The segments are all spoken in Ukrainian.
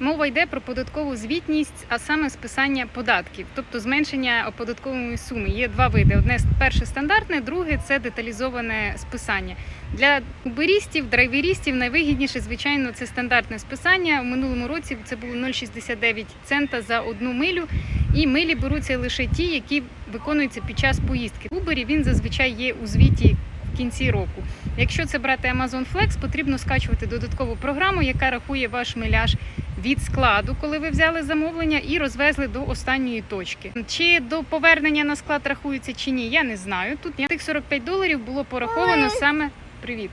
Мова йде про податкову звітність, а саме списання податків, тобто зменшення оподаткової суми. Є два види: одне перше стандартне, друге це деталізоване списання. Для уберістів, драйверістів найвигідніше, звичайно, це стандартне списання. У минулому році це було 0,69 цента за одну милю. І милі беруться лише ті, які виконуються під час поїздки. Uber він зазвичай є у звіті кінці року. Якщо це брати Amazon Flex, потрібно скачувати додаткову програму, яка рахує ваш миляж від складу, коли ви взяли замовлення і розвезли до останньої точки. Чи до повернення на склад рахується чи ні, я не знаю. Тут тих 45 доларів було пораховано саме привіт.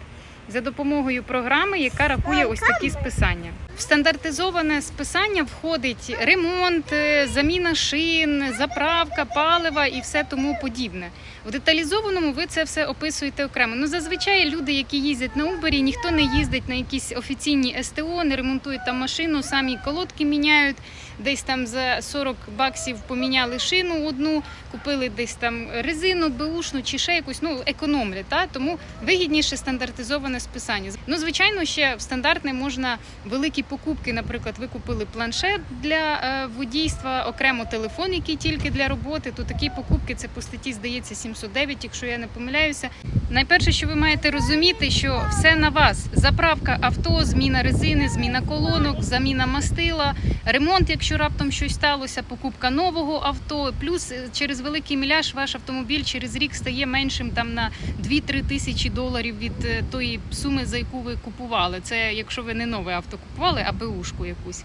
За допомогою програми, яка рахує ось такі списання. В стандартизоване списання входить ремонт, е, заміна шин, заправка, палива і все тому подібне. В деталізованому ви це все описуєте окремо. Ну зазвичай люди, які їздять на Uber, ніхто не їздить на якісь офіційні СТО, не ремонтують там машину, самі колодки міняють. Десь там за 40 баксів поміняли шину одну, купили десь там резину, беушну чи ще якусь, ну економлять. Та? Тому вигідніше стандартизоване списання. Ну, звичайно, ще в стандартне можна великі покупки. Наприклад, ви купили планшет для е, водійства, окремо телефон, який тільки для роботи. То такі покупки це по статті здається 709, якщо я не помиляюся. Найперше, що ви маєте розуміти, що все на вас: заправка авто, зміна резини, зміна колонок, заміна мастила, ремонт, якщо раптом щось сталося, покупка нового авто. Плюс е, через великий міляж ваш автомобіль через рік стає меншим там на 2-3 тисячі доларів від е, тої суми, за яку ви купували. Це якщо ви не нове авто купували, а беушку якусь.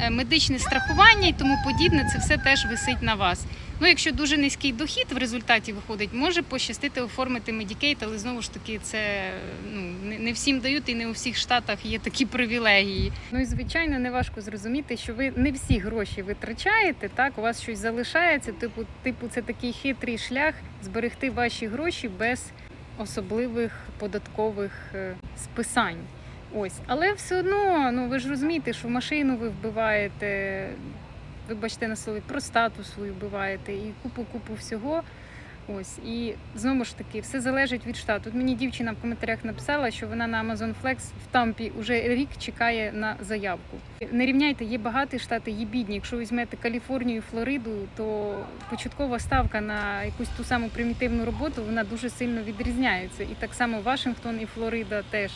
Е, Медичне страхування і тому подібне, це все теж висить на вас. Ну, якщо дуже низький дохід в результаті виходить, може пощастити оформити Medicaid, але знову ж таки це ну не- всім дають і не у всіх штатах є такі привілегії. Ну і звичайно, не важко зрозуміти, що ви не всі гроші витрачаєте. Так, у вас щось залишається. Типу, типу, це такий хитрий шлях зберегти ваші гроші без особливих податкових е, списань. Ось, але все одно, ну ви ж розумієте, що машину ви вбиваєте, вибачте на слові, простату свою вбиваєте і купу купу всього. Ось і знову ж таки, все залежить від штату. Тут мені дівчина в коментарях написала, що вона на Amazon Flex в Тампі вже рік чекає на заявку. Не рівняйте, є багаті штати, є бідні. Якщо візьмете Каліфорнію, і Флориду, то початкова ставка на якусь ту саму примітивну роботу вона дуже сильно відрізняється. І так само Вашингтон і Флорида теж.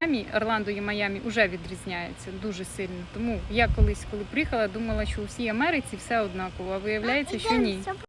Майамі, Орландо і Майамі вже відрізняються дуже сильно. Тому я колись, коли приїхала, думала, що у всій Америці все однаково, а виявляється, що ні.